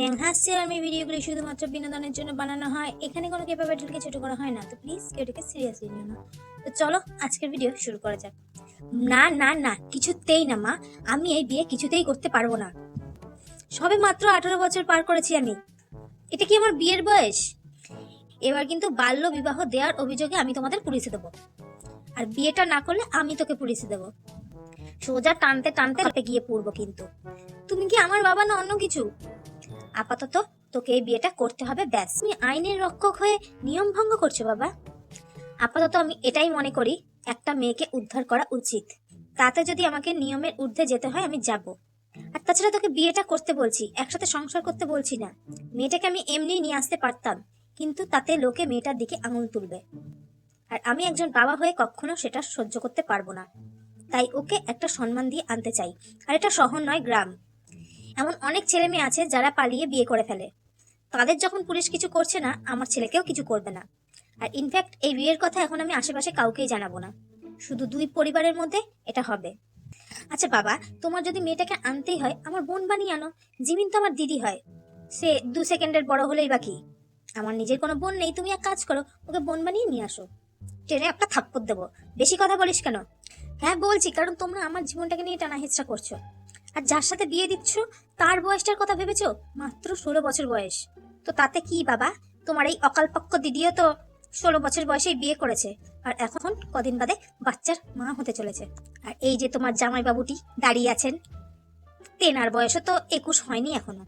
হাসছে আমি ভিডিওগুলি শুধুমাত্র বিনোদনের জন্য বানানো হয়। এখানে কোনো ক্যাপাবিলিটিকে ছোট করা হয় না। তো প্লিজ কেউ এটাকে সিরিয়াসলি নিও না। তো চলো আজকের ভিডিও শুরু করা যাক। না না না, কিছুতেই না, মা। আমি এই বিয়ে কিছুতেই করতে পারব না। সবে মাত্র আঠারো বছর পার করেছি আমি। এটা কি আমার বিয়ের বয়স? এবার কিন্তু বাল্য বিবাহ দেওয়ার অভিযোগে আমি তোমাদের পুলিশে দেবো। আর বিয়েটা না করলে আমি তোকে পুলিশে দেবো। সোজা টানতে টানতে গিয়ে পড়ব কিন্তু। তুমি কি আমার বাবা না অন্য কিছু? আপাতত তোকে এই বিয়েটা করতে হবে, ব্যাস। তুমি আইনের রক্ষক হয়ে নিয়ম ভঙ্গ করছ, বাবা। আপাতত আমি এটাই মনে করি, একটা মেয়েকে উদ্ধার করা উচিত। তাতে যদি আমাকে নিয়মের ঊর্ধ্বে যেতে হয়, আমি যাব। আর তাছাড়া তোকে বিয়েটা করতে বলছি, একসাথে সংসার করতে বলছি না। মেয়েটাকে আমি এমনি নিয়ে আসতে পারতাম, কিন্তু তাতে লোকে মেয়েটার দিকে আঙুল তুলবে। আর আমি একজন বাবা হয়ে কখনো সেটা সহ্য করতে পারব না। তাই ওকে একটা সম্মান দিয়ে আনতে চাই। আর এটা শহর নয়, গ্রাম। এমন অনেক ছেলে মেয়ে আছে যারা পালিয়ে বিয়ে করে ফেলে। তাদের যখন পুলিশ কিছু করছে না, আমার ছেলেকেও কিছু করবে না। আর ইনফ্যাক্ট এই বিয়ের কথা এখন আমি আশেপাশে কাউকেই জানাব না। শুধু দুই পরিবারের মধ্যে এটা হবে। আচ্ছা বাবা, তোমার যদি মেয়েটাকে আনতেই হয়, আমার বোন বানিয়ে আনো। জিমিন তো আমার দিদি হয়। সে দু সেকেন্ডের বড় হলেই বাকি আমার নিজের কোনো বোন নেই, তুমি এক কাজ করো, ওকে বোন বানিয়ে নিয়ে আসো। ট্রেনে একটা থাপ্পড় দেবো। বেশি কথা বলিস কেন? হ্যাঁ বলছি, কারণ তোমরা আমার জীবনটাকে নিয়ে টানা হেঁচড়া করছ। আর যার সাথে বিয়ে দিচ্ছ, তার বয়সটার কথা ভেবেছো? মাত্র ষোলো বছর বয়স। তো তাতে কি বাবা? তোমার এই অকালপক্ষ দিদিও তো ষোলো বছর বয়সেই বিয়ে করেছে। আর এখন কদিন বাদে বাচ্চার মা হতে চলেছে। আর এই যে তোমার জামাই বাবুটি দাঁড়িয়ে আছেন, তেনার বয়সও তো একুশ হয়নি এখনও।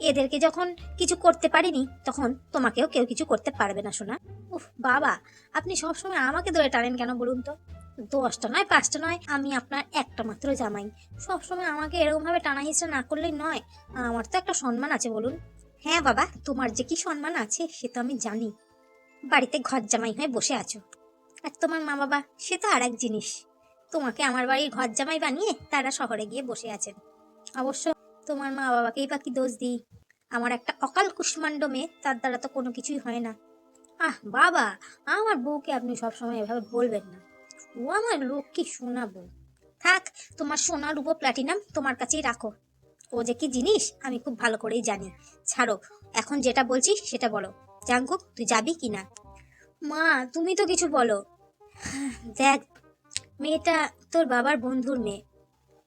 এদেরকে যখন কিছু করতে পারিনি, তখন তোমাকেও কেউ কিছু করতে পারবে না শোনা উফ, বাবা, আপনি সবসময় আমাকে ধরে টানেন কেন বলুন তো? দশটা নয়, পাঁচটা নয়, আমি আপনার একটা মাত্র জামাই। সবসময় আমাকে এরকম ভাবে টানা হিসেবে না করলেই নয়। আমার তো একটা সম্মান আছে, বলুন। হ্যাঁ বাবা, তোমার যে কি সম্মান আছে, সে তো আমি জানি। বাড়িতে ঘর জামাই হয়ে বসে আছো। আর তোমার মা বাবা, সে তো আর এক জিনিস। তোমাকে আমার বাড়ির ঘর জামাই বানিয়ে তারা শহরে গিয়ে বসে আছেন। অবশ্য তোমার মা বাবাকেই বা কি দোষ দিই? আমার একটা অকাল কুষ্মাণ্ড মেয়ে, তার দ্বারা তো কোনো কিছুই হয় না। আহ, বাবা, আমার বউকে আপনি সবসময় এভাবে বলবেন না। ও আমার লোককে শোনাবো। থাক, তোমার সোনা রূপো প্ল্যাটিনাম তোমার কাছেই রাখো। ও যে কি জিনিস, আমি খুব ভালো করেই জানি। ছাড়ো, এখন যেটা বলছি সেটা বলো। জাঙ্কুক, তুই যাবি কি না? মা, তুমি তো কিছু বলো। দেখ, মেয়েটা তোর বাবার বন্ধুর মেয়ে।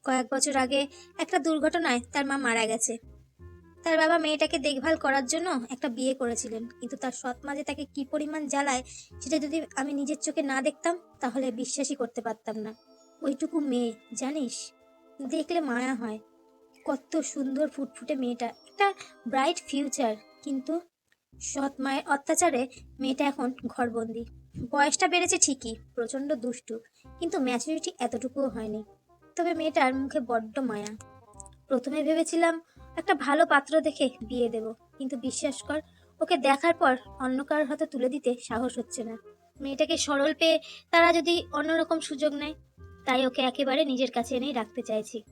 কয়েক বছর আগে একটা দুর্ঘটনায় তার মা মারা গেছে। তার বাবা মেয়েটাকে দেখভাল করার জন্য একটা বিয়ে করেছিলেন। কিন্তু তার সৎ মা যে তাকে কি পরিমাণ জ্বালায়, সেটা যদি আমি নিজের চোখে না দেখতাম, তাহলে বিশ্বাসই করতে পারতাম না। ওইটুকু মেয়ে, জানিস? দেখলে মায়া হয়। কত সুন্দর ফুটফুটে মেয়েটা। একটা ব্রাইট ফিউচার কিন্তু সৎ মায়ের অত্যাচারে মেয়েটা এখন ঘরবন্দি। বয়সটা বেড়েছে ঠিকই, প্রচণ্ড দুষ্টু, কিন্তু ম্যাচুরিটি এতটুকুও হয়নি। তবে মেয়েটার মুখে বড্ড মায়া। প্রথমে ভেবেছিলাম একটা ভালো পাত্র দেখে বিয়ে দেব। কিন্তু বিশ্বাস কর, ওকে দেখার পর অন্য কারোর হাতে তুলে দিতে সাহস হচ্ছে না। মেয়েটাকে সরল পেয়ে তারা যদি অন্যরকম সুযোগ নেয়, তাই ওকে একেবারে নিজের কাছে এনেই রাখতে চাইছি।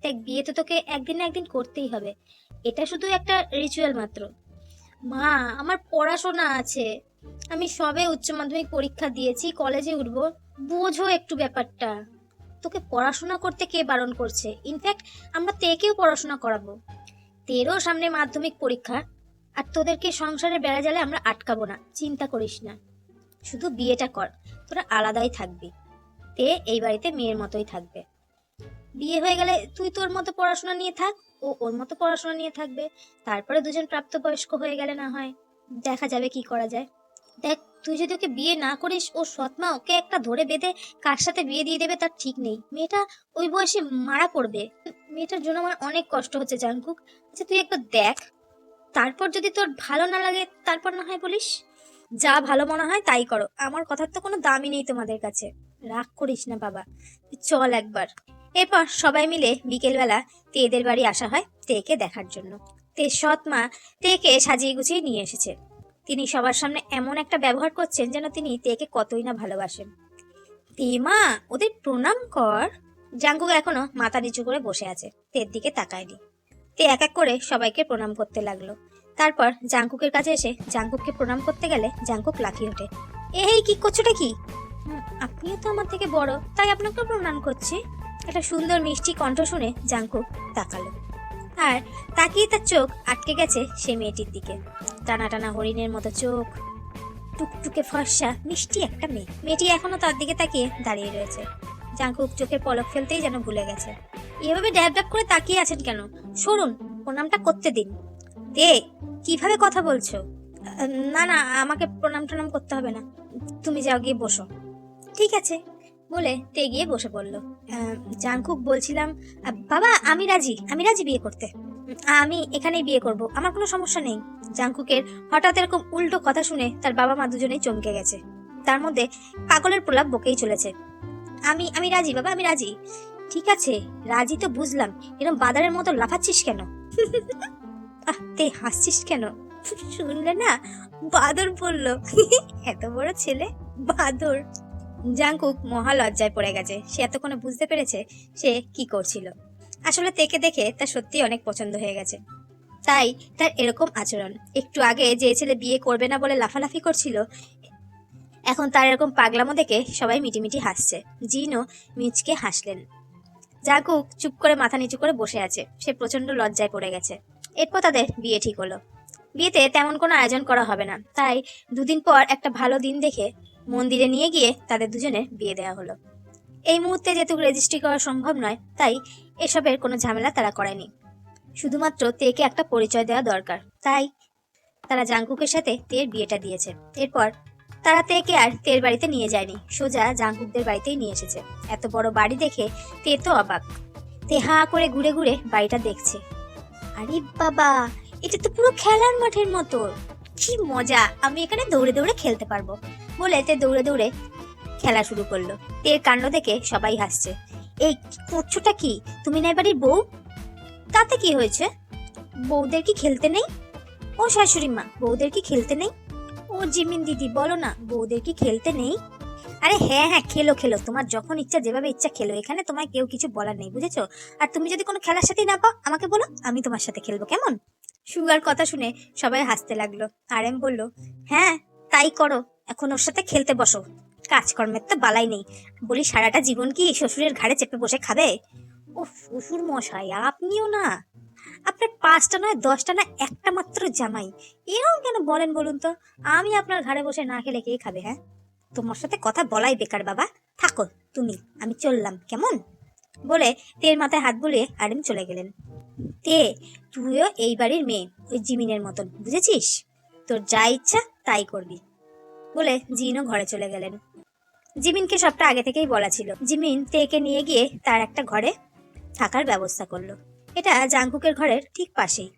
দেখ, বিয়ে তো তোকে একদিন না একদিন করতেই হবে। এটা শুধু একটা রিচুয়াল মাত্র। মা, আমার পড়াশোনা আছে। আমি সবে উচ্চ মাধ্যমিক পরীক্ষা দিয়েছি, কলেজে উঠবো। বোঝো একটু ব্যাপারটা। তোকে পড়াশোনা করতে কে বারণ করছে? ইনফ্যাক্ট আমরা তেকেও পড়াশোনা করাবো। তেরও সামনে মাধ্যমিক পরীক্ষা, আর তোদেরকে সংসারের বেড়া জালে আমরা আটকাবো না। চিন্তা করিস না। শুধু বিয়েটা কর। তোরা আলাদাই থাকবি। তে এই বাড়িতে মেয়ের মতোই থাকবে। বিয়ে হয়ে গেলে তুই তোর মতো পড়াশোনা নিয়ে থাক, ও ওর মতো পড়াশোনা নিয়ে থাকবে। তারপরে দুজন প্রাপ্তবয়স্ক হয়ে গেলে না হয়। দেখা যাবে কি করা যায়। দেখ তুই যদি ওকে বিয়ে না করিস, ও সৎমা ওকে একটা ধরে বেঁধে কার সাথে বিয়ে দিয়ে দেবে তার ঠিক নেই। মেয়েটা ওই বয়সে মারা পড়বে। মেয়েটার জন্য আমার অনেক কষ্ট হচ্ছে জাঙ্কুক আচ্ছা তুই একবার দেখ। তারপর যদি তোর ভালো না লাগে, তারপর না হয় বলিস। যা ভালো মনে হয় তাই করো। আমার কথার তো কোনো দামই নেই তোমাদের কাছে। রাগ করিস না, বাবা। চল একবার। এরপর সবাই মিলে বিকেলবেলা তেদের বাড়ি আসা হয়, তেকে দেখার জন্য। তে সৎ মা, তেকে সাজিয়ে গুছিয়ে নিয়ে এসেছে। তিনি সবার সামনে এমন একটা ব্যবহার করছেন যেন তিনি তেকে কতই না ভালোবাসেন। তে মা ওদের প্রণাম কর। জাঙ্কুক এখনও মাথা নিচু করে বসে আছে তের দিকে তাকায়নি। তে এক এক করে সবাইকে প্রণাম করতে লাগল। তারপর জাঙ্কুকের কাছে এসে জাঙ্কুককে প্রণাম করতে গেলে জাঙ্কুক লাফিয়ে ওঠে। এই কি করছোটা কি? "হুম, আপনিও তো আমার থেকে বড় তাই আপনাকে প্রণাম করছি। একটা সুন্দর মিষ্টি কণ্ঠ শুনে জাঙ্কুক তাকালো। আর তাকিয়ে তার চোখ আটকে গেছে সে মেয়েটির দিকে। টানা টানা হরিণের মতো চোখ, টুকটুকে ফর্সা, মিষ্টি একটা মেয়ে। মেয়েটি এখনও তার দিকে তাকিয়ে দাঁড়িয়ে রয়েছে। জাঙ্কুক চোখের পলক ফেলতেই যেন ভুলে গেছে। এভাবে ড্যাব ড্যাব করে তাকিয়ে আছেন কেন? সরুন প্রণামটা করতে দিন। দে কীভাবে কথা বলছো? না না, আমাকে প্রণাম টনাম করতে হবে না। তুমি যাও গিয়ে বসো। ঠিক আছে। বলে তে গিয়ে বসে পড়ল। জাংকুক বলছিলাম বাবা, আমি রাজি আমি রাজি বিয়ে করতে। আমি এখানেই বিয়ে করব, আমার কোনো সমস্যা নেই। জাংকুকের হঠাৎ এরকম উল্টো কথা শুনে তার বাবা মা দুজনেই চমকে গেছে। তার মধ্যে পাগলের প্রলাপ বকেই চলেছে। আমি আমি রাজি, বাবা, আমি রাজি। ঠিক আছে, রাজি তো বুঝলাম এরকম বাদারের মতো লাফাচ্ছিস কেন? তে হাসছিস কেন? শুনলে না, বাদর বলল, এত বড় ছেলে, বাদর। জাংকুক মহা লজ্জায় পড়ে গেছে। সে এতক্ষণে বুঝতে পেরেছে সে কি করছিল। আসলে তেকে দেখে তার সত্যি অনেক পছন্দ হয়ে গেছে। তাই তার এরকম আচরণ। একটু আগে যে ছেলে বিয়ে করবে না বলে লাফালাফি করছিল, এখন তার এরকম পাগলামো দেখে সবাই মিটিমিটি হাসছে। জিনও মিচকে হাসলেন। জাগুক চুপ করে মাথা নিচু করে বসে আছে। সে প্রচণ্ড লজ্জায় পড়ে গেছে। এরপর তাদের বিয়ে ঠিক হলো। বিয়েতে তেমন কোনো আয়োজন করা হবে না। তাই দুদিন পর একটা ভালো দিন দেখে মন্দিরে নিয়ে গিয়ে তাদের দুজনের বিয়ে দেওয়া হলো। এই মুহূর্তে যেহেতু রেজিস্ট্রি করা সম্ভব নয়, তাই এসবের কোনো ঝামেলা তারা করেনি। শুধুমাত্র তেকে একটা পরিচয় দেওয়া দরকার। তাই তারা জাঙ্কুকের সাথে তের বিয়েটা দিয়েছে। এরপর তারা তেকে আর তের বাড়িতে নিয়ে যায়নি। সোজা জাঙ্কুকদের বাড়িতেই নিয়ে এসেছে। এত বড় বাড়ি দেখে তে তো অবাক। তে হা করে ঘুরে ঘুরে বাড়িটা দেখছে। আরে বাবা, এটা তো পুরো খেলার মাঠের মতো। কি মজা, আমি এখানে দৌড়ে দৌড়ে খেলতে পারব। বলে তে দৌড়ে দৌড়ে খেলা শুরু করল। তের কাণ্ড দেখে সবাই হাসছে। এই করছোটা কি? তুমি না বাড়ির বউ? তাতে কি হয়েছে? বউদের কি খেলতে নেই? ও শাশুড়ি মা, বউদের কি খেলতে নেই? ও জিমিন দিদি, বলো না, বউদের কি খেলতে নেই? আরে হ্যাঁ হ্যাঁ খেলো খেলো। তোমার যখন ইচ্ছা, যেভাবে ইচ্ছা খেলো। এখানে তোমায় কেউ কিছু বলার নেই, বুঝেছ? আর তুমি যদি কোনো খেলার সাথে না পাও, আমাকে বলো, আমি তোমার সাথে খেলব, কেমন? সুগার কথা শুনে সবাই হাসতে লাগল। আর এম বলল হ্যাঁ তাই করো। এখন ওর সাথে খেলতে বসো। কাজকর্মের তো বালাই নেই। বলি, সারাটা জীবন কি শ্বশুরের ঘাড়ে চেপে বসে খাবে? ও শ্বশুর মশাই আপনিও না। আপনার পাঁচটা নয়, দশটা না, একটা মাত্র জামাই। এরকম কেন বলেন বলুন তো? আমি আপনার ঘাড়ে বসে না খেলে কে খাবে হ্যাঁ? তোমার সাথে কথা বলাই বেকার, বাবা। থাকো, তুমি, আমি চললাম, কেমন? বলে তের মাথায় হাত বুলিয়ে আরেম চলে গেলেন। তে, তুইও এই বাড়ির মেয়ে, ওই জিমিনের মতন, বুঝেছিস? তোর যা ইচ্ছা, তাই করবি। বলে জিনও ঘরে চলে গেলেন। জিমিনকে সবটা আগে থেকেই বলা ছিল। জিমিন তেকে নিয়ে গিয়ে তার একটা ঘরে থাকার ব্যবস্থা করল। এটা জাংকুকের ঘরের ঠিক পাশেই।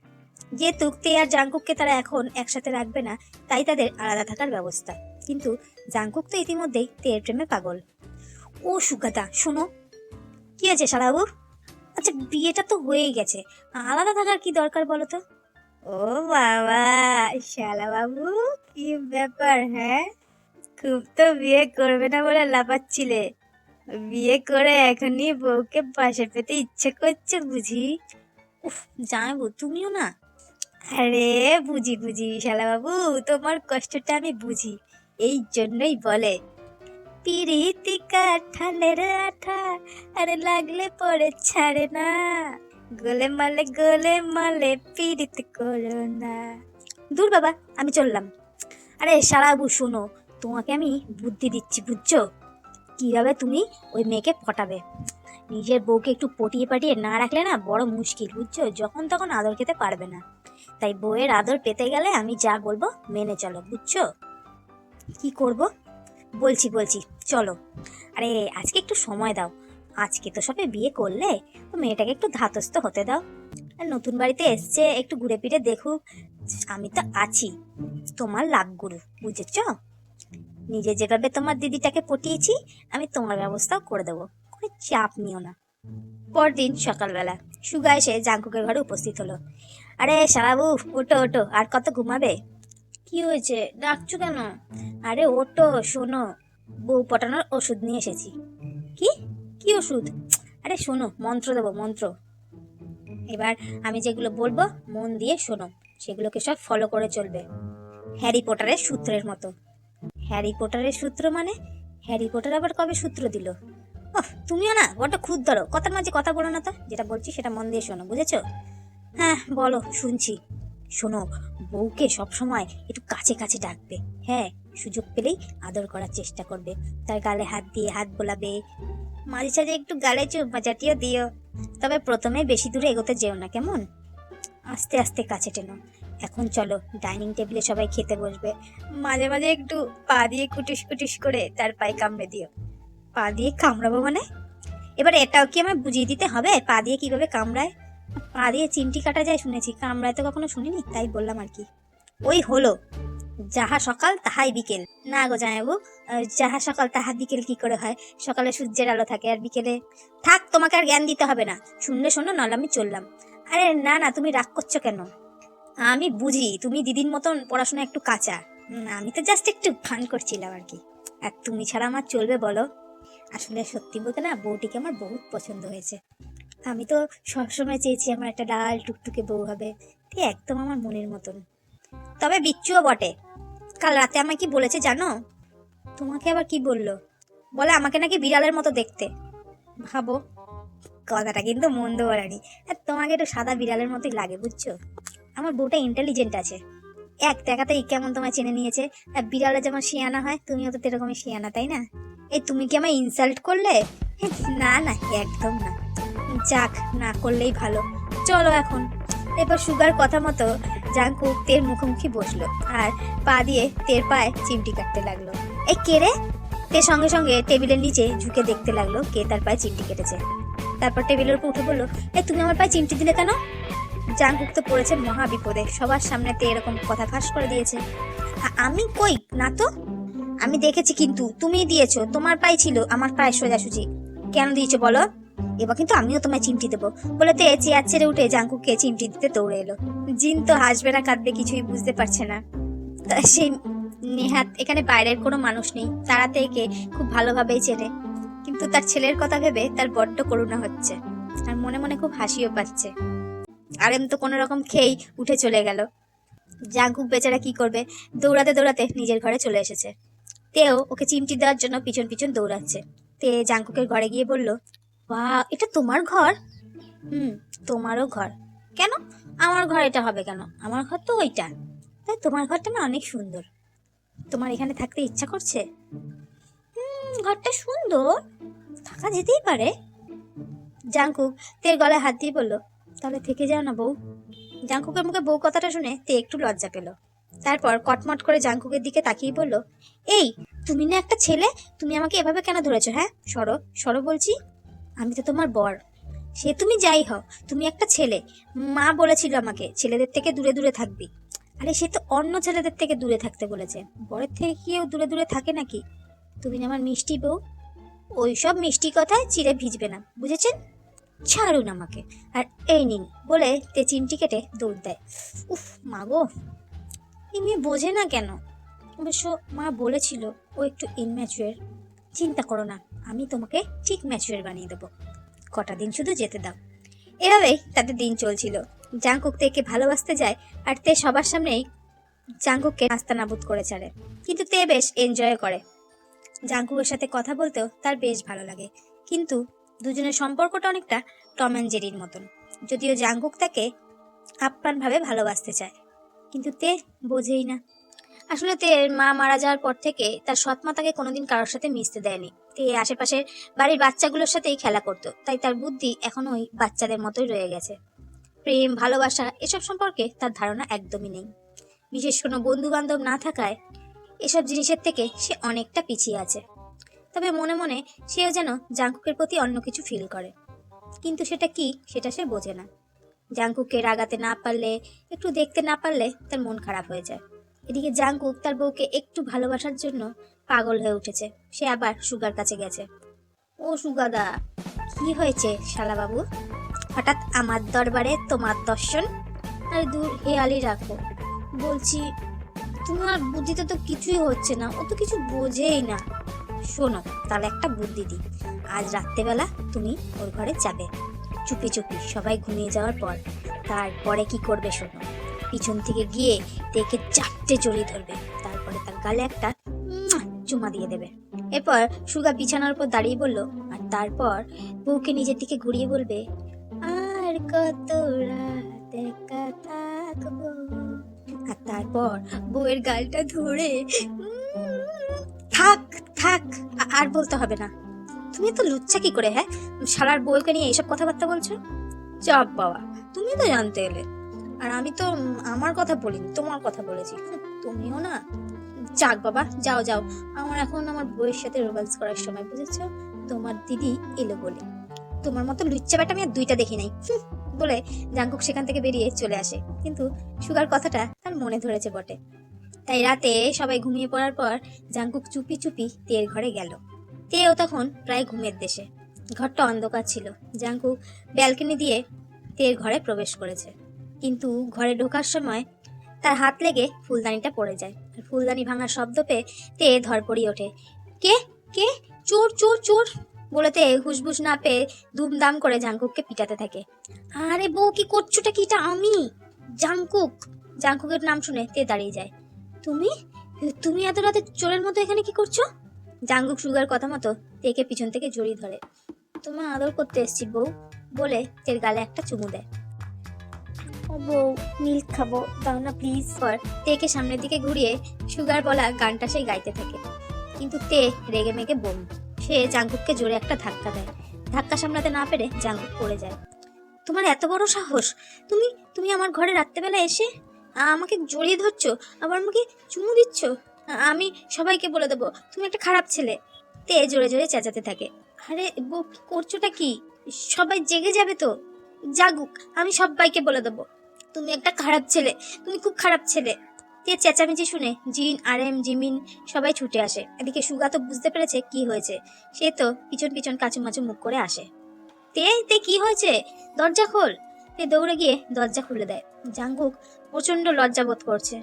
যেহেতু তে আর জাংকুককে তারা এখন একসাথে রাখবে না, তাই তাদের আলাদা থাকার ব্যবস্থা। কিন্তু জাংকুক তো ইতিমধ্যেই তের প্রেমে পাগল। ও সুগাদা, শোনো। কি আছে শালাবু আচ্ছা বিয়েটা তো হয়েই গেছে। আলাদা থাকার কি দরকার বলো তো? ও বাবা শালা বাবু কি ব্যাপার হ্যাঁ? খুব তো বিয়ে করবে না বলে লাফাচ্ছিলে। বিয়ে করে এখনই বউকে পাশে পেতে ইচ্ছে করছে বুঝি? উফ জানাব তুমিও না? আরে বুঝি বুঝি শালা বাবু তোমার কষ্টটা আমি বুঝি, এই জন্যই বলে। কাঠালের আঠা, আরে লাগলে পরে ছাড়ে না। গোলে মালে গোলে মালে পিরিত করো না। দূর বাবা, আমি চললাম। আরে সারাবু শোনো, তোমাকে আমি বুদ্ধি দিচ্ছি, বুঝছ? কীভাবে তুমি ওই মেয়েকে পটাবে? নিজের বউকে একটু পটিয়ে পাটিয়ে না রাখলে না বড় মুশকিল, বুঝছ? যখন তখন আদর খেতে পারবে না। তাই বউয়ের আদর পেতে গেলে আমি যা বলব মেনে চলো, বুঝছ? কি করব? বলছি বলছি, চলো। আরে, আজকে একটু সময় দাও। আজকে তো সবে বিয়ে করলে তো মেয়েটাকে একটু ধাতস্থ হতে দাও। আর নতুন বাড়িতে এসছে, একটু ঘুরে ফিরে দেখুক আমি তো আছি, তোমার লাভ গুরু, বুঝেছ? নিজে যেভাবে তোমার দিদিটাকে পটিয়েছি, আমি তোমার ব্যবস্থাও করে দেবো, কোনো চাপ নিও না। পরদিন সকালবেলা সুগা এসে জাঙ্কুকের ঘরে উপস্থিত হলো। আরে শালাবু ওটো ওটো আর কত ঘুমাবে? কি হয়েছে? ডাকছো কেন? আরে ওটো শোনো, বউ পটানোর ওষুধ নিয়ে এসেছি। কি? কি ওষুধ? আরে শোনো, মন্ত্র দেবো, মন্ত্র। এবার আমি যেগুলো বলব, মন দিয়ে শোনো। সেগুলোকে সব ফলো করে চলবে। হ্যারি পটারের সূত্রের মতো। হ্যারি পটারের সূত্র মানে? হ্যারি পটার আবার কবে সূত্র দিল? ওহ, তুমিও না, বড্ড খুদ ধরো কথার মাঝে কথা বলো না তো। যেটা বলছি সেটা মন দিয়ে শোনো, বুঝেছ? হ্যাঁ বলো, শুনছি। শোনো, বউকে সবসময় একটু কাছে কাছে ডাকবে। হ্যাঁ সুযোগ পেলেই আদর করার চেষ্টা করবে। তার গালে হাত দিয়ে হাত বোলাবে। মাঝে সাঝে একটু গালে চাটিও দিও। তবে প্রথমে বেশি দূরে এগোতে যেও না, কেমন? আস্তে আস্তে কাছে টেনো। এখন চলো, ডাইনিং টেবিলে সবাই খেতে বসবে। মাঝে মাঝে একটু পা দিয়ে কুটুস কুটুস করে তার পায়ে কামড়ে দিও। পা দিয়ে কামড়াবো মানে? এবার এটাও কি আমায় বুঝিয়ে দিতে হবে? পা দিয়ে কীভাবে কামড়ায়? পা দিয়ে চিমটি কাটা যায় শুনেছি, কামড়ায় তো কখনো শুনিনি, তাই বললাম আর কি। ওই হলো। যাহা সকাল, তাহাই বিকেল। না গো জানাব যাহা সকাল, তাহা বিকেল কি করে হয়? সকালে সূর্যের আলো থাকে আর বিকেলে থাক, তোমাকে আর জ্ঞান দিতে হবে না। শুনলে শোনো নলে আমি চললাম। আরে না না, তুমি রাগ করছ কেন? আমি বুঝি, তুমি দিদির মতন পড়াশোনা একটু কাঁচা। আমি তো জাস্ট একটু ফান করছিলাম আর কি। আর তুমি ছাড়া আমার চলবে বলো? আসলে সত্যি বলতে না, বউটিকে আমার বহুত পছন্দ হয়েছে। আমি তো সবসময় চেয়েছি আমার একটা ডাল টুকটুকে বউ হবে। একদম আমার মনের মতন। তবে বিচ্ছুও বটে। কাল রাতে আমায় কি বলেছে জানো? তোমাকে আবার কি বলল? বলে আমাকে নাকি বিড়ালের মতো দেখতে। ভাবো, কথাটা কিন্তু মন্দ বলেনি আর তোমাকে একটু সাদা বিড়ালের মতোই লাগে, বুঝছ? আমার বউটা ইন্টেলিজেন্ট আছে। এক দেখাতেই কেমন তোমায় চেনে নিয়েছে। আর বিড়ালে যেমন শিয়ানা হয়, তুমিও তো এরকমই শিয়ানা, তাই না? এই তুমি কি আমায় ইনসাল্ট করলে? না না, একদম না। যাক, না করলেই ভালো। চলো এখন। এরপর সুগার কথা মতো জাঙ্কু তের মুখোমুখি বসল আর পা দিয়ে তের পায়ে চিমটি কাটতে লাগল। এই কে রে? তে সঙ্গে সঙ্গে টেবিলের নিচে ঝুঁকে দেখতে লাগল কে তার পায়ে চিমটি কেটেছে। তারপর টেবিলের উপর উঠে বলল এই তুমি আমার পায়ে চিমটি দিলে কেন? জাঙ্কুক তো পড়েছে মহা বিপদে। সবার সামনে তে এরকম কথা ফাঁস করে দিয়েছে। আমি কই? না তো? আমি দেখেছি কিন্তু তুমি দিয়েছ। তোমার পায়ে ছিল, আমার পায়ে সোজাসুজি। কেন দিয়েছ বলো? এবার কিন্তু আমিও তোমায় চিমটি দেবো। বলে তে চেয়ার ছেড়ে উঠে জাঙ্কুককে চিমটি দিতে দৌড়ে এলো। জিন তো হাসবে না, কাঁদবে, কিছুই বুঝতে পারছে না। সেই নেহাত এখানে বাইরের কোনো মানুষ নেই তারা থেকে খুব ভালোভাবেই চেনে। কিন্তু তার ছেলের কথা ভেবে তার বড্ড করুণা হচ্ছে আর মনে মনে খুব হাসিও পাচ্ছে। আর আরেম তো কোনো রকম খেয়েই উঠে চলে গেল। জাঙ্কুক বেচারা কি করবে? দৌড়াতে দৌড়াতে নিজের ঘরে চলে এসেছে। তেও ওকে চিমটি দেওয়ার জন্য পিছন পিছন দৌড়াচ্ছে। তে জাঙ্কুকের ঘরে গিয়ে বলল বা এটা তোমার ঘর? হুম, তোমারও ঘর। কেন? আমার ঘর এটা হবে কেন? আমার ঘর তো ওইটা। তাই তোমার ঘরটা না অনেক সুন্দর। তোমার এখানে থাকতে ইচ্ছা করছে? হুম, ঘরটা সুন্দর। থাকা যেতেই পারে। জাঙ্কুক তের গলায় হাত দিয়ে বলল, তাহলে থেকে যাও না বউ। জাঙ্কুকের মুখে বউ কথাটা শুনে তে একটু লজ্জা পেল। তারপর কটমট করে জাঙ্কুকের দিকে তাকিয়ে বলল, এই, তুমি না একটা ছেলে? তুমি আমাকে এভাবে কেন ধরেছো হ্যাঁ? সরো সরো বলছি। আমি তো তোমার বর। সে তুমি যাই হও তুমি একটা ছেলে। মা বলেছিল আমাকে, ছেলেদের থেকে দূরে দূরে থাকবি। আরে সে তো অন্য ছেলেদের থেকে দূরে থাকতে বলেছে। বরের থেকে কেউ দূরে দূরে থাকে নাকি? তুমি আমার মিষ্টি বউ? ওইসব মিষ্টি কথায় চিড়ে ভিজবে না, বুঝেছেন? ছাড়ুন আমাকে। আর এই নিন বলে তে চিমটি কেটে দৌড় দেয়। উফ, মা গো। এই মেয়ে বোঝে না কেন? অবশ্য মা বলেছিল ও একটু ইনম্যাচুয়ার চিন্তা করো না, আমি তোমাকে ঠিক ম্যাচুয়ার বানিয়ে দেবো। কটা দিন শুধু যেতে দাও। এভাবেই তাদের দিন চলছিল। জাঙ্কুক তেকে ভালোবাসতে যায়, আর তে সবার সামনেই জাঙ্কুককে নাস্তানাবুদ করে ছাড়ে। কিন্তু তে বেশ এনজয় করে। জাঙ্কুকের সাথে কথা বলতেও তার বেশ ভালো লাগে। কিন্তু দুজনের সম্পর্কটা অনেকটা টম অ্যান্ড জেরির মতন। যদিও জাঙ্কুক তাকে আপ্রাণভাবে ভালোবাসতে চায়, কিন্তু তে বোঝেই না। আসলে তে মা মারা যাওয়ার পর থেকে তার সৎ মা তাকে কোনোদিন কারোর সাথে মিশতে দেয়নি। তে আশেপাশের বাড়ির বাচ্চাগুলোর সাথেই খেলা করতো, তাই তার বুদ্ধি এখন ওই বাচ্চাদের মতোই রয়ে গেছে। প্রেম, ভালোবাসা, এসব সম্পর্কে তার ধারণা একদমই নেই। বিশেষ কোনো বন্ধু বান্ধব না থাকায় এসব জিনিসের থেকে সে অনেকটা পিছিয়ে আছে। তবে মনে মনে সেও যেন জাঙ্কুকের প্রতি অন্য কিছু ফিল করে। কিন্তু সেটা কি, সেটা সে বোঝে না। জাঙ্কুককে রাগাতে না পারলে, একটু দেখতে না পারলে তার মন খারাপ হয়ে যায়। এদিকে জাঙ্কুক তার বউকে একটু ভালোবাসার জন্য পাগল হয়ে উঠেছে। সে আবার সুগার কাছে গেছে। ও সুগাদা, কি হয়েছে শালাবাবু? হঠাৎ আমার দরবারে তোমার দর্শন? আর দূর হেয়ালি রাখো। বলছি, তোমার বুদ্ধিতে তো কিছুই হচ্ছে না, ও তো কিছু বোঝেই না। শোনো, তাহলে একটা বুদ্ধি দিই। আজ রাত্রেবেলা তুমি ওর ঘরে যাবে। চুপি চুপি সবাই ঘুমিয়ে যাওয়ার পর, তারপরে কি করবে শোনো। পিছন থেকে গিয়ে দেখে চারটে জড়িয়ে ধরবে। তারপরে তার গালে একটা চুমা দিয়ে দেবে। এরপর সুগা বিছানার উপর দাঁড়িয়ে বলল, আর তারপর বউকে নিজের দিকে ঘুরিয়ে বলবে, আর কত রাত একা থাকব। আর তারপর বউয়ের গালটা ধরে থাক থাক আর বলতে হবে না। তুমি তো লুচ্ছা কি করে হ্যাঁ? শালার বউকে নিয়ে এইসব কথাবার্তা বলছো? চাপ বাবা, তুমি তো জানতে এলে। আর আমি তো আমার কথা বলিনি, তোমার কথা বলেছি। তুমিও না। যাক বাবা, যাও যাও। আমার এখন আমার বউয়ের সাথে রোম্যান্স করার সময়, বুঝেছ? তোমার দিদি এলো বলে। তোমার মতো লুচ্চা বেটা আমি আর দুইটা দেখি নাই। বলে জাঙ্কুক সেখান থেকে বেরিয়ে চলে আসে। কিন্তু সুগার কথাটা তার মনে ধরেছে বটে। তাই রাতে সবাই ঘুমিয়ে পড়ার পর জাঙ্কুক চুপি চুপি তের ঘরে গেল। তেও তখন প্রায় ঘুমের দেশে। ঘরটা অন্ধকার ছিল। জাঙ্কুক ব্যালকনি দিয়ে তের ঘরে প্রবেশ করেছে। কিন্তু ঘরে ঢোকার সময় তার হাত লেগে ফুলদানিটা পড়ে যায়। আর ফুলদানি ভাঙার শব্দ পেয়ে তে ধরপড়ি ওঠে। কে? কে? চোর চোর চোর! বলেতে হুসবুস না পেয়ে দুমদাম করে জাঙ্কুককে পিটাতে থাকে। আরে বউ, কি করছোটা কিটা আমি? জাঙ্কুক জাঙ্কুকের নাম শুনে তে দাঁড়িয়ে যায়। তুমি? তুমি এত রাতে চোরের মতো এখানে কি করছ? জাঙ্কুক সুগার কথা মতো তেকে পিছন থেকে জড়িয়ে ধরে। তোমার আদর করতে এসছি বউ, বলে তের গালে একটা চুমু দেয়। বউ মিল্ক খাব, দাও না প্লিজ পর তেকে সামনের দিকে ঘুরিয়ে সুগার বলা গানটা সেই গাইতে থাকে। কিন্তু তে রেগে মেগে বোম। সে জাঙ্কুককে জোরে একটা ধাক্কা দেয়। ধাক্কা সামলাতে না পেরে জাঙ্কুক পড়ে যায়। তোমার এত বড় সাহস! তুমি তুমি আমার ঘরে রাত্রেবেলা এসে আমাকে জড়িয়ে ধরছো, আবার আমাকে চুমু দিচ্ছ? আমি সবাইকে বলে দেবো, তুমি একটা খারাপ ছেলে। তে জোরে জোরে চেঁচাতে থাকে। আরে বউ করছোটা কি? সবাই জেগে যাবে তো? জাগুক আমি সবাইকে বলে দেবো। তুমি একটা খারাপ ছেলে, তুমি খুব খারাপ ছেলে। তে চেঁচামেচি শুনে জিন আর এম জিমিন সবাই ছুটে আসে। এদিকে সুগা তো বুঝতে পেরেছে কি হয়েছে। সে তো পিছন পিছন কাচু মাচু মুখ করে আসে। তে তে কি হয়েছে? দরজা খোল। তে দৌড়ে গিয়ে দরজা খুলে দেয়। জাঙ্গুক প্রচণ্ড লজ্জা বোধ করছে।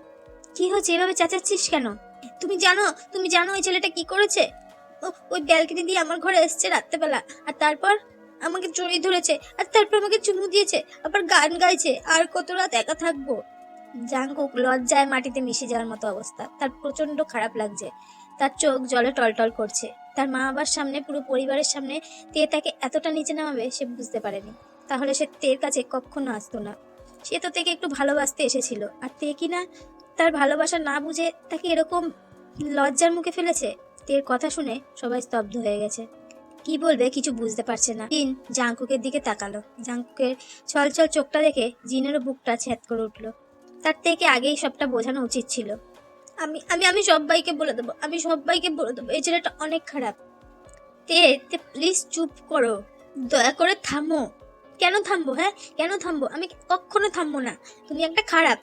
কি হয়েছে? এভাবে চেঁচাচ্ছিস কেন? তুমি জানো তুমি জানো ওই ছেলেটা কি করেছে? ওই ব্যালকনি দিয়ে আমার ঘরে এসেছে রাত্রেবেলা। আর তারপর? আমাকে জড়িয়ে ধরেছে আর তারপর আমাকে চুমু দিয়েছে, আবার গান গাইছে, আর কত রাত একা থাকব? জাঙ্কুক লজ্জায় মাটিতে মিশে যাওয়ার মতো অবস্থা। তার প্রচণ্ড খারাপ লাগছে। তার চোখ জলে টলটল করছে। তার মা বাবার সামনে, পুরো পরিবারের সামনে তে তাকে এতটা নিচে নামাবে সে বুঝতে পারেনি। তাহলে সে তের কাছে কখনো আসতো না। সে তো তেকে একটু ভালোবাসতে এসেছিল। আর তে কি না? তার ভালোবাসা না বুঝে তাকে এরকম লজ্জার মুখে ফেলেছে? তের কথা শুনে সবাই স্তব্ধ হয়ে গেছে। কি বলবে কিছু বুঝতে পারছে না। জিন জাঙ্কুকের দিকে তাকালো। জাঙ্কুকের ছলছল চোখটা দেখে জিনেরও বুকটা ছেদ করে উঠল। তার থেকে আগেই সবটা বোঝানো উচিত ছিল। আমি আমি আমি সবাইকে বলে দেবো, আমি সবাইকে বলে দেবো, এই ছেলেটা অনেক খারাপ। তে তে প্লিজ চুপ করো। দয়া করে থামো। কেন থামবো হ্যাঁ? কেন থামবো? আমি কখনো থামবো না। তুমি একটা খারাপ।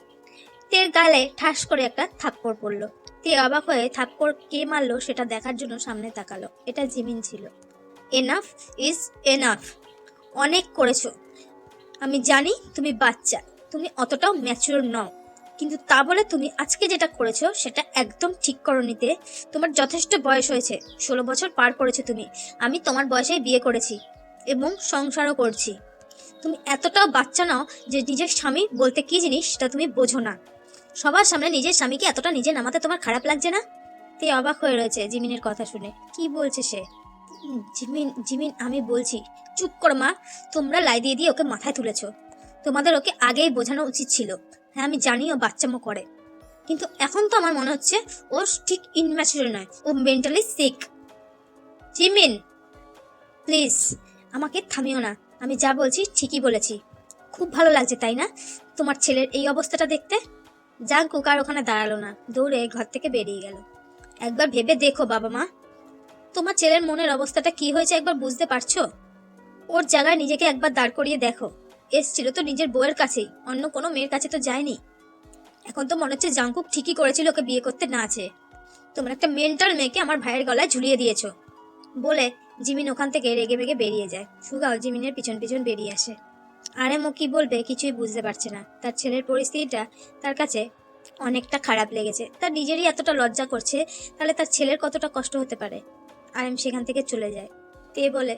তের গালে ঠাস করে একটা থাপ্পড় পড়ল। তে অবাক হয়ে থাপ্পড় কে মারলো সেটা দেখার জন্য সামনে তাকালো। এটা জিমিন ছিল। এনাফ ইজ এনাফ অনেক করেছ। আমি জানি তুমি বাচ্চা, তুমি অতটাও ম্যাচিওর নও। কিন্তু তা বলে তুমি আজকে যেটা করেছ সেটা একদম ঠিক করনিতে। তোমার যথেষ্ট বয়স হয়েছে, ষোলো বছর পার করেছ তুমি। আমি তোমার বয়সেই বিয়ে করেছি এবং সংসারও করছি। তুমি এতটাও বাচ্চা নাও যে নিজের স্বামী বলতে কি জিনিস সেটা তুমি বোঝো না। সবার সামনে নিজের স্বামীকে এতটা নিজে নামাতে তোমার খারাপ লাগছে না? তে অবাক হয়ে রয়েছে জিমিনের কথা শুনে। কি বলছে সে? জিমিন জিমিন, আমি বলছি, চুপ কর মা, তোমরা লাই দিয়ে দিয়ে ওকে মাথায় তুলেছো। তোমাদের ওকে আগেই বোঝানো উচিত ছিল। হ্যাঁ আমি জানি ও বাচ্চামো করে। কিন্তু এখন তো আমার মনে হচ্ছে ও ঠিক ইনম্যাচুর নয়, ও মেন্টালি সিক জিমিন প্লিজ আমাকে থামিও না। আমি যা বলছি ঠিকই বলেছি। খুব ভালো লাগছে, তাই না? তোমার ছেলের এই অবস্থাটা দেখতে? জাঙ্কুক আর ওখানে দাঁড়াল না। দৌড়ে ঘর থেকে বেরিয়ে গেল। একবার ভেবে দেখো বাবা মা। তোমার ছেলের মনের অবস্থাটা কি হয়েছে একবার বুঝতে পারছ? ওর জায়গায় নিজেকে একবার দাঁড় করিয়ে দেখো। এসছিল তো নিজের বউয়ের কাছেই, অন্য কোনো মেয়ের কাছে তো যায়নি। এখন তো মনে হচ্ছে জাঙ্কুক ঠিকই করেছিল ওকে বিয়ে করতে না আছে তোমার একটা মেন্টাল মেয়েকে আমার ভাইয়ের গলায় ঝুলিয়ে দিয়েছ। বলে জিমিন ওখান থেকে রেগে মেগে বেরিয়ে যায়। সুগাও জিমিনের পিছন পিছন বেরিয়ে আসে। আরে মো কি বলবে কিছুই বুঝতে পারছে না। তার ছেলের পরিস্থিতিটা তার কাছে অনেকটা খারাপ লেগেছে। তার নিজেরই এতটা লজ্জা করছে, তাহলে তার ছেলের কতটা কষ্ট হতে পারে? আর আমি সেখান থেকে চলে যায় তে বলে,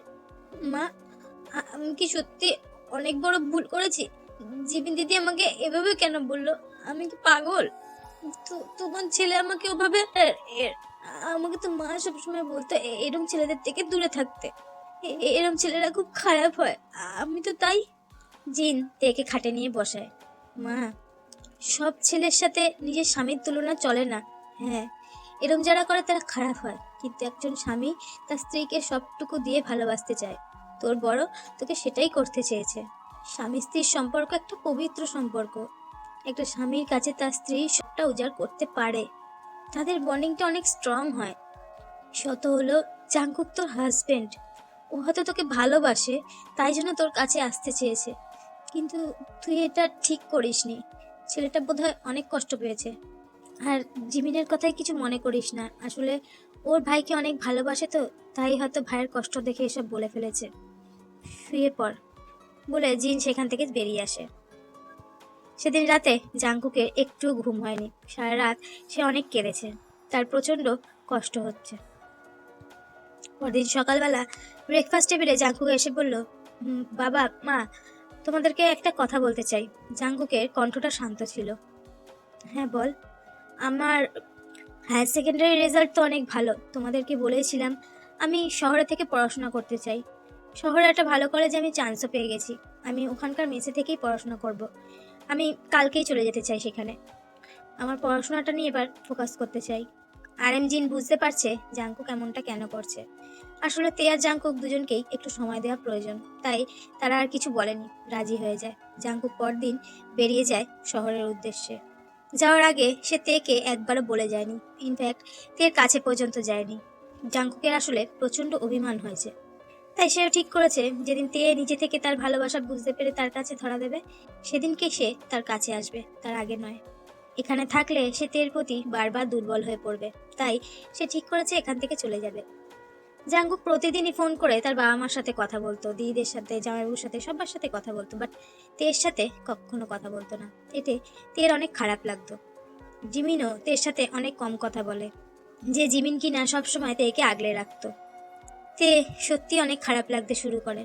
মা আমি কি সত্যি অনেক বড় ভুল করেছি? জিবিন দিদি আমাকে এভাবে কেন বলল? আমি কি পাগল? তোমার ছেলে আমাকে ওভাবে আমাকে তো মা সবসময় বলতো এরম ছেলেদের থেকে দূরে থাকতে। এরম ছেলেরা খুব খারাপ হয়। আমি তো তাই। জিন তেকে খাটে নিয়ে বসায়। মা, সব ছেলের সাথে নিজের স্বামীর তুলনা চলে না। হ্যাঁ এরম যারা করে তারা খারাপ হয়। কিন্তু একজন স্বামী তার স্ত্রীকে সবটুকু দিয়ে ভালোবাসতে চায়। তোর বড় তোকে সেটাই করতে চেয়েছে। স্বামী স্ত্রীর সম্পর্ক একটা পবিত্র সম্পর্ক। একটা স্বামীর কাছে তার স্ত্রী সবটা উজাড় করতে পারে। তাদের বন্ডিংটা অনেক স্ট্রং হয়। শত হলো জাঙ্কুক তোর হাজবেন্ড ও হয়তো তোকে ভালোবাসে, তাই জন্য তোর কাছে আসতে চেয়েছে। কিন্তু তুই এটা ঠিক করিসনি। ছেলেটা বোধহয় অনেক কষ্ট পেয়েছে। আর জিমিনের কথায় কিছু মনে করিস না। আসলে ওর ভাইকে অনেক ভালোবাসে তো, তাই হয়তো ভাইয়ের কষ্ট দেখে এসব বলে ফেলেছে। শুয়ে পর বলে জিন সেখান থেকে বেরিয়ে আসে। সেদিন রাতে জাঙ্কুকে একটু ঘুম হয়নি। সারা রাত সে অনেক কেঁদেছে। তার প্রচণ্ড কষ্ট হচ্ছে। পরদিন সকালবেলা ব্রেকফাস্ট টেবিলে জাঙ্কুকে এসে বলল বাবা, মা, তোমাদেরকে একটা কথা বলতে চাই। জাঙ্কুকের কণ্ঠটা শান্ত ছিল। হ্যাঁ বল। আমার হায়ার সেকেন্ডারি রেজাল্ট তো অনেক ভালো, তোমাদেরকে বলেছিলাম। আমি শহরে থেকে পড়াশোনা করতে চাই। শহরে একটা ভালো কলেজে আমি চান্সও পেয়ে গেছি। আমি ওখানকার মেসে থেকেই পড়াশোনা করব। আমি কালকেই চলে যেতে চাই সেখানে। আমার পড়াশোনাটা নিয়ে এবার ফোকাস করতে চাই। আর এম জিন, বুঝতে পারছে জাঙ্কুক এমনটা কেন করছে? আসলে তে আর জাঙ্কুক দুজনকেই একটু সময় দেওয়া প্রয়োজন। তাই তারা আর কিছু বলেনি, রাজি হয়ে যায়। জাঙ্কুক পরদিন বেরিয়ে যায় শহরের উদ্দেশ্যে। যাওয়ার আগে সে তেকে একবারও বলে যায়নি। ইনফ্যাক্ট, তের কাছে পর্যন্ত যায়নি। জাঙ্কুকের আসলে প্রচণ্ড অভিমান হয়েছে। তাই সেও ঠিক করেছে, যেদিন তে নিজে থেকে তার ভালোবাসা বুঝতে পেরে তার কাছে ধরা দেবে, সেদিনকে সে তার কাছে আসবে, তার আগে নয়। এখানে থাকলে সে তের প্রতি বারবার দুর্বল হয়ে পড়বে। তাই সে ঠিক করেছে এখান থেকে চলে যাবে। জাঙ্কুক প্রতিদিনই ফোন করে তার বাবা মার সাথে কথা বলতো, দিদিদের সাথে, জামাইবাবুর সাথে, সবার সাথে কথা বলতো বাট তের সাথে কখনো কথা বলতো না। এতে তের অনেক খারাপ লাগতো। জিমিনও তের সাথে অনেক কম কথা বলে, যে জিমিন কিনা সবসময় তেকে আগলে রাখতো। তে সত্যি অনেক খারাপ লাগতে শুরু করে।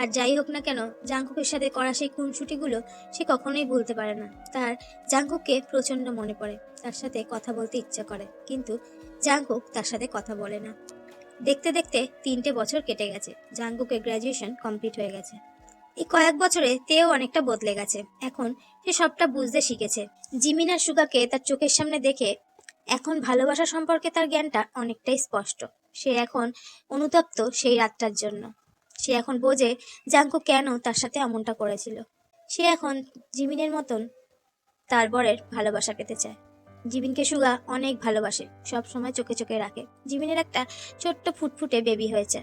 আর যাই হোক না কেন জাঙ্কুকের সাথে করা সেই খুনসুটিগুলো সে কখনোই ভুলতে পারে না। তার জাঙ্কুককে প্রচণ্ড মনে পড়ে, তার সাথে কথা বলতে ইচ্ছা করে, কিন্তু জাঙ্কুক তার সাথে কথা বলে না। দেখতে দেখতে তিনটে বছর কেটে গেছে। জাঙ্কুকের গ্র্যাজুয়েশন কমপ্লিট হয়ে গেছে। এই কয়েক বছরে তেও অনেকটা বদলে গেছে। এখন সে সবটা বুঝতে শিখেছে। জিমিনা সুগাকে তার চোখের সামনে দেখে এখন ভালোবাসা সম্পর্কে তার জ্ঞানটা অনেকটাই স্পষ্ট। সে এখন অনুতপ্ত সেই রাতটার জন্য। সে এখন বোঝে জাঙ্কু কেন তার সাথে এমনটা করেছিল। সে এখন জিমিনের মতন তার বরের ভালোবাসা পেতে চায়। জিমিনকে সুগা অনেক ভালোবাসে, সব সময় চোখে চোখে রাখে। জিমিনের একটা ছোট্ট ফুটফুটে বেবি হয়েছে,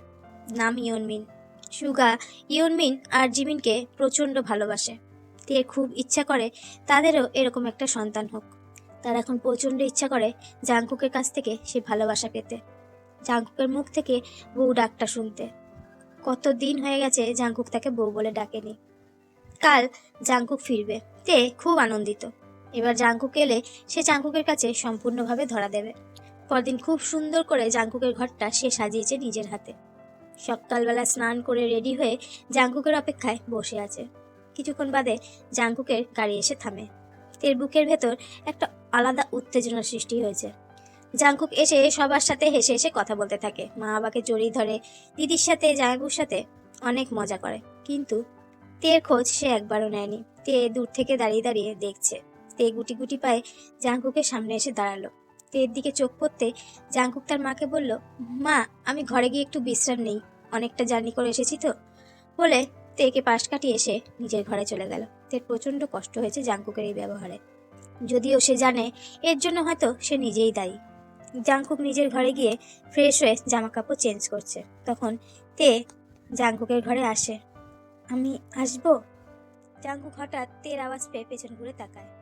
নাম ইয়নমিন। সুগা, ইয়নমিন আর জিমিনকে প্রচণ্ড ভালোবাসে। তে খুব ইচ্ছা করে তাদেরও এরকম একটা সন্তান হোক। তার এখন প্রচণ্ড ইচ্ছা করে জাঙ্কুকের কাছ থেকে সে ভালোবাসা পেতে। জাঙ্কুকের মুখ থেকে বউ ডাকটা শুনতে। কত দিন হয়ে গেছে জাঙ্কুক তাকে বউ বলে ডাকেনি। কাল জাঙ্কুক ফিরবে। তে খুব আনন্দিত। এবার জাঙ্কুক এলে সে জাঙ্কুকের কাছে সম্পূর্ণভাবে ধরা দেবে। পরদিন খুব সুন্দর করে জাঙ্কুকের ঘরটা সে সাজিয়েছে নিজের হাতে। সকালবেলা স্নান করে রেডি হয়ে জাঙ্কুকের অপেক্ষায় বসে আছে। কিছুক্ষণ বাদে জাঙ্কুকের গাড়ি এসে থামে। তের বুকের ভেতর একটা আলাদা উত্তেজনার সৃষ্টি হয়েছে। জাঙ্কুক এসে সবার সাথে হেসে হেসে কথা বলতে থাকে। মা বাবাকে জড়িয়ে ধরে, দিদির সাথে জাঙ্কুর সাথে অনেক মজা করে। কিন্তু তের খোঁজ সে একবারও নেয়নি। তে দূর থেকে দাঁড়িয়ে দাঁড়িয়ে দেখছে। তে গুটি গুটি পায়ে জাঙ্কুকের সামনে এসে দাঁড়াল। তের দিকে চোখ পড়তে জাঙ্কুক তার মাকে বলল, মা, আমি ঘরে গিয়ে একটু বিশ্রাম নেই। অনেকটা জার্নি করে এসেছি তো। বলে তেকে পাশ কাটিয়ে এসে নিজের ঘরে চলে গেল। তের প্রচণ্ড কষ্ট হয়েছে জাঙ্কুকের এই ব্যবহারে। যদিও সে জানে এর জন্য হয়তো সে নিজেই দায়ী। জাঙ্কুক নিজের ঘরে গিয়ে ফ্রেশ হয়ে জামা কাপড় চেঞ্জ করছে। তখন তে জাঙ্কুকের ঘরে আসে। আমি আসব? জাঙ্কুক হঠাৎ তের আওয়াজ পেয়ে পেছন ঘুরে তাকায়।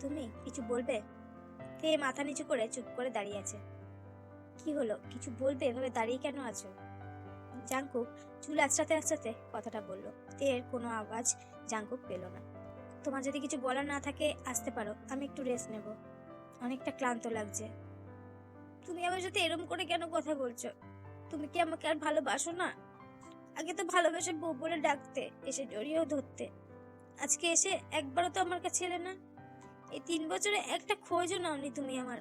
তুমি কিছু বলবে? তে মাথা নিচু করে চুপ করে দাঁড়িয়ে আছে? কি হলো? কিছু বলবে? এভাবে দাঁড়িয়ে কেন আছো? জাঙ্কুক চুল আঁচড়াতে আঁচড়াতে কথাটা বলল। তের কোনো আওয়াজ জাঙ্কুক পেল না। তোমার যদি কিছু বলার না থাকে, আসতে পারো। আমি একটু রেস্ট নেব। অনেকটা ক্লান্ত লাগছে। তুমি আমার সাথে এরম করে কেন কথা বলছো? তুমি কি আমাকে আর ভালোবাসো না? আগে তো ভালোবেসে বউ বলে ডাকতে, এসে জড়িয়েও ধরতে। আজকে এসে একবারও তো আমার কাছে এলে না। তিন বছরে একটা খোঁজও নাওনি তুমি আমার।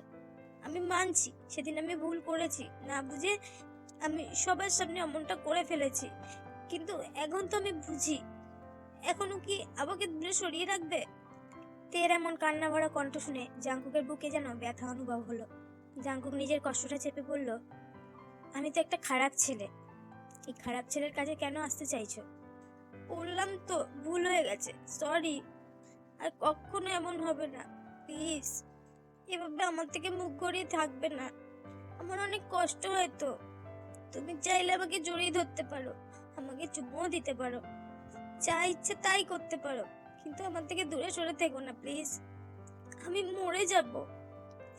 আমি মানছি, সেদিন আমি ভুল করেছি, না বুঝে আমি সবার সামনে অমনটা করে ফেলেছি। কিন্তু এখন তো আমি বুঝি। এখনও কি আমাকে দূরে সরিয়ে রাখবে? তের এমন কান্না ভরা কণ্ঠ শুনে জাঙ্কুকের বুকে যেন ব্যথা অনুভব হলো। জাঙ্কুক নিজের কষ্টটা চেপে বলল, আমি তো একটা খারাপ ছেলে। এই খারাপ ছেলের কাছে কেন আসতে চাইছো? বললাম তো, ভুল হয়ে গেছে। সরি, আর কখনো এমন হবে না। প্লিজ, এভাবে আমার থেকে মুখ গড়িয়ে থাকবে না। আমার অনেক কষ্ট হয় তো। তুমি চাইলে আমাকে জড়িয়ে ধরতে পারো, আমাকে চুমুও দিতে পারো। যা ইচ্ছে তাই করতে পারো, কিন্তু আমার থেকে দূরে সরে থেকো না, প্লিজ। আমি মরে যাব।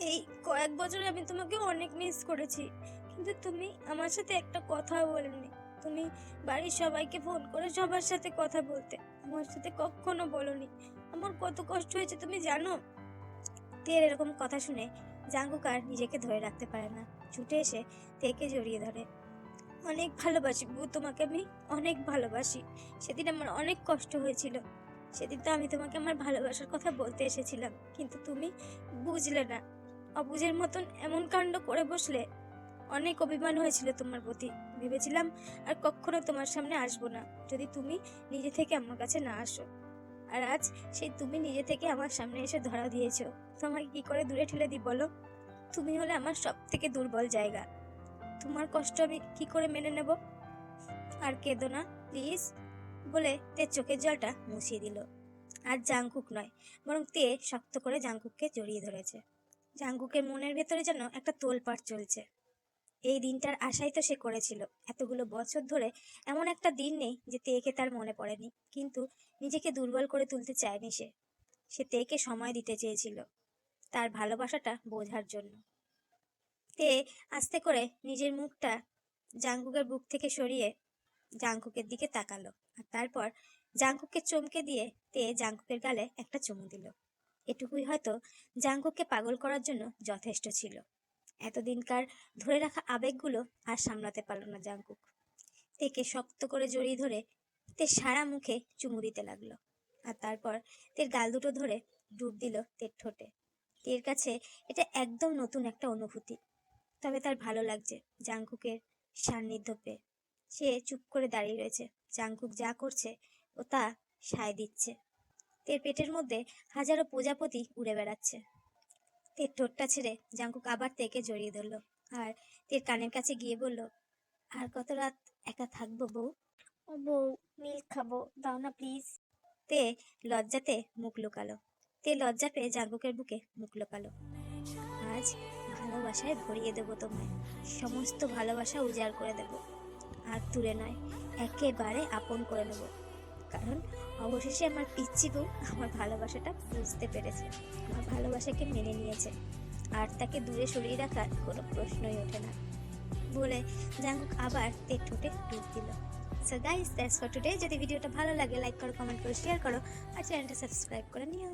এই কয়েক বছর আমি তোমাকে অনেক মিস করেছি, কিন্তু তুমি আমার সাথে একটা কথাও বলনি। তুমি বাড়ির সবাইকে ফোন করে সবার সাথে কথা বলতে, আমার সাথে কখনো বলনি। আমার কত কষ্ট হয়েছে তুমি জানো? তের এরকম কথা শুনে জাঙ্গুক আর নিজেকে ধরে রাখতে পারে না। ছুটে এসে তেকে জড়িয়ে ধরে, অনেক ভালোবাসি বউ তোমাকে আমি, অনেক ভালোবাসি। সেদিন আমার অনেক কষ্ট হয়েছিল। সেদিন তো আমি তোমাকে আমার ভালোবাসার কথা বলতে এসেছিলাম। কিন্তু তুমি বুঝলে না। অবুঝের মতন এমন কাণ্ড করে বসলে অনেক অভিমান হয়েছিল তোমার প্রতি। ভেবেছিলাম আর কখনো তোমার সামনে আসব না। যদি তুমি নিজে থেকে আমার কাছে না আসো আর আজ সেই তুমি নিজে থেকে আমার সামনে এসে ধরা দিয়েছ। তোমাকে কি করে দূরে ঠেলে দিই বলো? তুমি হলে আমার সব থেকে দুর্বল জায়গা। তোমার কষ্ট আমি কি করে মেনে নেব? আর কেঁদো না, প্লিজ, বলে তে চোখের জলটা মুছিয়ে দিল। আর জাংকুক নয়, বরং তে শক্ত করে জাংকুককে জড়িয়ে ধরেছে। জাংকুকের মনের ভেতরে যেন একটা তোলপাড় চলছে। এই দিনটার আশাই তো সে করেছিল। এতগুলো বছর ধরে এমন একটা দিন নেই যে তেকে তার মনে পড়েনি, কিন্তু নিজেকে দুর্বল করে তুলতে চায়নি সে। সে তেকে সময় দিতে চেয়েছিল তার ভালোবাসাটা বোঝার জন্য। তে আস্তে করে নিজের মুখটা জাঙ্কুকের বুক থেকে সরিয়ে জাঙ্কুকের দিকে তাকালো আর তারপর জাঙ্কুককে চমকে দিয়ে তে জাঙ্কুকের গালে একটা চুমু দিল। এটুকুই হয়তো জাঙ্কুককে পাগল করার জন্য যথেষ্ট ছিল। এতদিনকার ধরে রাখা আবেগগুলো আর সামলাতে পারল না জাঙ্কুক। তেকে শক্ত করে জড়িয়ে ধরে তে সারা মুখে চুমু দিতে লাগল আর তারপর তের গাল দুটো ধরে ডুব দিল তের ঠোঁটে। তের কাছে এটা একদম নতুন একটা অনুভূতি। তবে তার ভালো লাগছে জাংকুকের সান্নিধ্য পেয়ে। সে চুপ করে দাঁড়িয়ে রয়েছে। জাংকুক যা করছে ও তা সায় দিচ্ছে। তের পেটের মধ্যে হাজারো প্রজাপতি উড়ে বেড়াচ্ছে। তের ঠোঁটটা ছেড়ে জাংকুক আবার তেকে জড়িয়ে ধরলো। আর তের কানের কাছে গিয়ে বলল আর কত রাত একা থাকব বউ? ও বউ মিল্ক খাব দাও না প্লিজ। তে লজ্জাতে মুখ লুকালো। তে লজ্জা পেয়ে জাঙ্গুকের বুকে মুখ লুকালো। আজ ভালোবাসায় ভরিয়ে দেবো তোমায় সমস্ত ভালোবাসা উজাড় করে দেব। আর দূরে নয় একেবারে আপন করে নেব। কারণ অবশেষে আমার পিচ্ছি আমার ভালোবাসাটা বুঝতে পেরেছে, আমার ভালোবাসাকে মেনে নিয়েছে। আর তাকে দূরে সরিয়ে রাখার কোনো প্রশ্নই ওঠে না। বলে জাঙ্গুক আবার তেট ঠোঁটে ডুব দিল। So guys that's for today যদি ভিডিওটা ভালো লাগে লাইক করো কমেন্ট করো শেয়ার করো, আর চ্যানেলটা সাবস্ক্রাইব করে নিও।